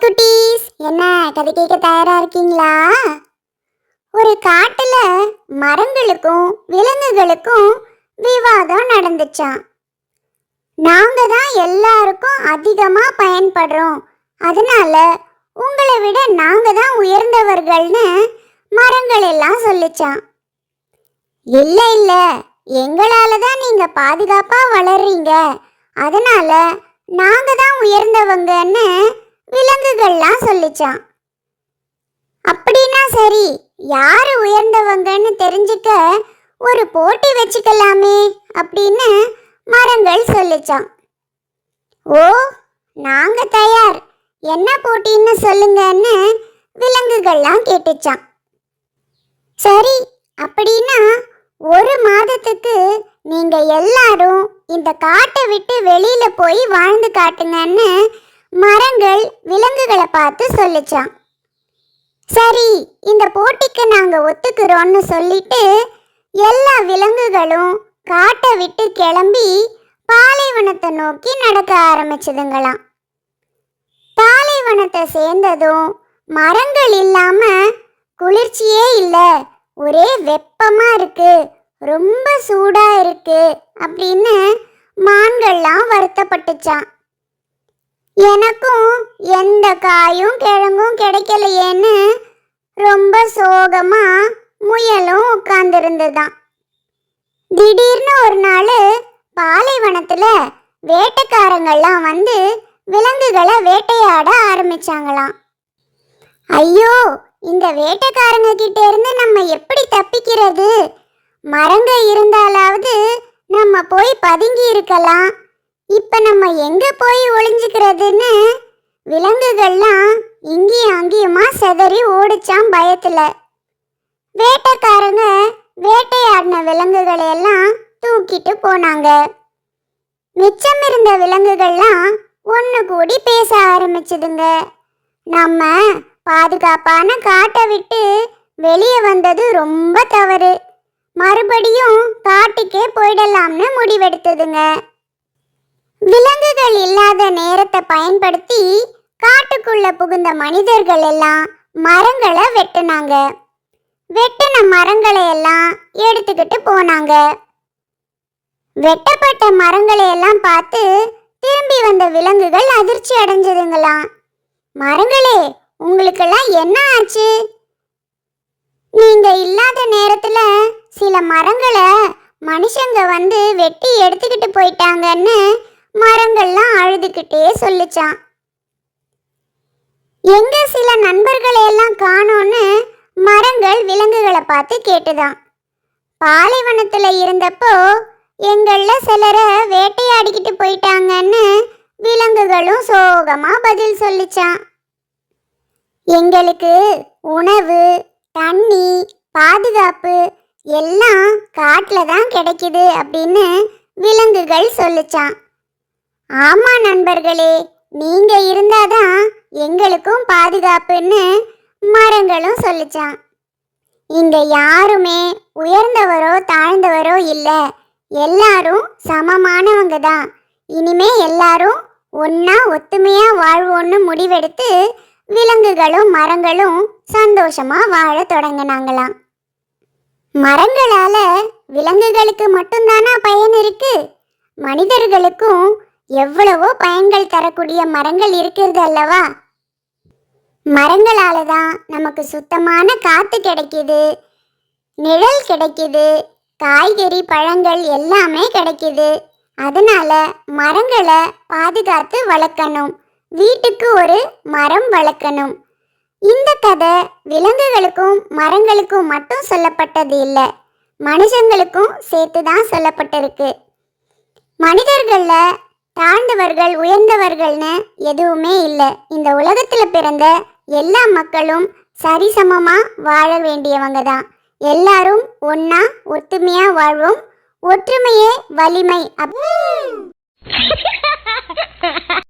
Hi குட்டீஸ் என்ன கதை கேட்க தயாரா இருக்கீங்களா? ஒரு காட்டுல மரங்களுக்கும் விலங்குகளுக்கும் விவாதம் நடந்துச்சான் நாங்க தான் எல்லாருக்கும் அதிகமா பயன்படுறோம். அதனால உங்களை விட நாங்க தான் உயர்ந்தவர்கள்னு மரங்கள் எல்லாம் சொல்லிச்சான் இல்ல இல்ல எங்களால தான் நீங்க பாதுகாப்பா வளர்றீங்க. அதனால நாங்க தான் உயர்ந்தவங்கன்னு விலங்குகள்லாம் சொல்லிச்சான். அப்படின்னா சரி யாரு உயர்ந்தவங்கன்னு தெரிஞ்சுக்க ஒரு போட்டி வச்சுக்கலாமே அப்படின்னு மரங்கள் சொல்லிச்சான். ஓ நாங்க தயார். என்ன போட்டின்னு சொல்லுங்கன்னு விலங்குகள்லாம் கேட்டுச்சான். சரி அப்படின்னா ஒரு மாதத்துக்கு நீங்க எல்லாரும் இந்த காட்டை விட்டு வெளியில போய் வாழ்ந்து காட்டுங்கன்னு மரங்கள் விலங்குகளை பார்த்து சொல்லிச்சான். சரி இந்த போட்டிக்கு நாங்க ஒத்துக்கிறோம்னு சொல்லிட்டு எல்லா விலங்குகளும் காட்டை விட்டு கிளம்பி பாலைவனத்தை நோக்கி நடக்க ஆரம்பிச்சதுங்களாம். பாலைவனத்தை சேர்ந்ததும் மரங்கள் இல்லாம குளிர்ச்சியே இல்லை ஒரே வெப்பமா இருக்கு ரொம்ப சூடா இருக்கு அப்படின்னு மான்கள்லாம் வருத்தப்பட்டுச்சான் எனக்கும் எந்த காயும் கிழங்கும் கிடைக்கலையேன்னு ரொம்ப சோகமா முயலும் உட்கார்ந்துருந்துதான் திடீர்னு ஒரு நாள் பாலைவனத்துல வேட்டைக்காரங்கள்லாம் வந்து விலங்குகளை வேட்டையாட ஆரம்பிச்சாங்களாம். ஐயோ இந்த வேட்டைக்காரங்க கிட்ட இருந்து நம்ம எப்படி தப்பிக்கிறது? மரங்க இருந்தாலாவது நம்ம போய் பதுங்கி இருக்கலாம். இப்ப நம்ம எங்க போய் ஒளிஞ்சுக்கிறதுன்னு விலங்குகள்லாம் இங்கேயும் அங்கேயுமா செதறி ஓடிச்சான் பயத்துல. வேட்டைக்காரங்க வேட்டையாடின விலங்குகளை எல்லாம் தூக்கிட்டு போனாங்க. மிச்சம் இருந்த விலங்குகள்லாம் ஒன்று கூடி பேச ஆரம்பிச்சதுங்க. நம்ம பாதுகாப்பான காட்டை விட்டு வெளியே வந்தது ரொம்ப தவறு. மறுபடியும் காட்டுக்கே போயிடலாம்னு முடிவெடுத்ததுங்க. விலங்குகள் இல்லாத நேரத்தை பயன்படுத்தி காட்டுக்குள்ள புகுந்த மனிதர்கள் எல்லாம் மரங்களை வெட்டினாங்க. வெட்டின மரங்களை எல்லாம் எடுத்துக்கிட்டு போனாங்க. வெட்டப்பட்ட மரங்களை எல்லாம் பார்த்து திரும்பி வந்த விலங்குகள் அதிர்ச்சி அடைஞ்சதுங்களாம். மரங்களே உங்களுக்கெல்லாம் என்ன ஆச்சு? நீங்க இல்லாத நேரத்துல சில மரங்களை மனுஷங்க வந்து வெட்டி எடுத்துக்கிட்டு போயிட்டாங்கன்னு மரங்கள்லாம் அழுதுகிட்டே சொல்லுச்சான் எங்க சில நண்பர்களை எல்லாம் காணோன்னு மரங்கள் விலங்குகளை பார்த்து கேட்டுதான் பாலைவனத்துல இருந்தப்போ எங்கள்ல சிலரை வேட்டையாடிக்கிட்டு போயிட்டாங்கன்னு விலங்குகளும் சோகமா பதில் சொல்லிச்சான் எங்களுக்கு உணவு தண்ணி பாதுகாப்பு எல்லாம் காட்டில் தான் கிடைக்குது அப்படின்னு விலங்குகள் சொல்லிச்சான் ஆமா நண்பர்களே நீங்க இருந்தாதான் எங்களுக்கும் பாதுகாப்புன்னு மரங்களும் சொல்லிச்சான். இங்க யாருமே உயர்ந்தவரோ தாழ்ந்தவரோ இல்லை. எல்லாரும் சமமானவங்க தான் இனிமே எல்லாரும் ஒன்னா ஒத்துமையா வாழ்வோன்னு முடிவெடுத்து விலங்குகளும் மரங்களும் சந்தோஷமா வாழ தொடங்கினாங்களாம். மரங்களால விலங்குகளுக்கு மட்டும்தானா பயன் இருக்கு? மனிதர்களுக்கும் எவ்வளவோ பயன்கள் தரக்கூடிய மரங்கள் இருக்கிறது அல்லவா? மரங்களால தான் நமக்கு சுத்தமான காற்று கிடைக்குது நிழல் கிடைக்குது காய்கறி பழங்கள் எல்லாமே கிடைக்குது. அதனால மரங்களை பாதுகாத்து வளர்க்கணும். வீட்டுக்கு ஒரு மரம் வளர்க்கணும். இந்த கதை விலங்குகளுக்கும் மரங்களுக்கும் மட்டும் சொல்லப்பட்டது இல்லை. மனுஷங்களுக்கும் சேர்த்து தான் சொல்லப்பட்டிருக்கு. மனிதர்களில் தாழ்ந்தவர்கள் உயர்ந்தவர்கள்னு எதுவுமே இல்லை. இந்த உலகத்தில் பிறந்த எல்லா மக்களும் சரிசமமாக வாழ வேண்டியவங்க தான். எல்லாரும் ஒன்றா ஒற்றுமையாக வாழ்வோம். ஒற்றுமையே வலிமை அப்.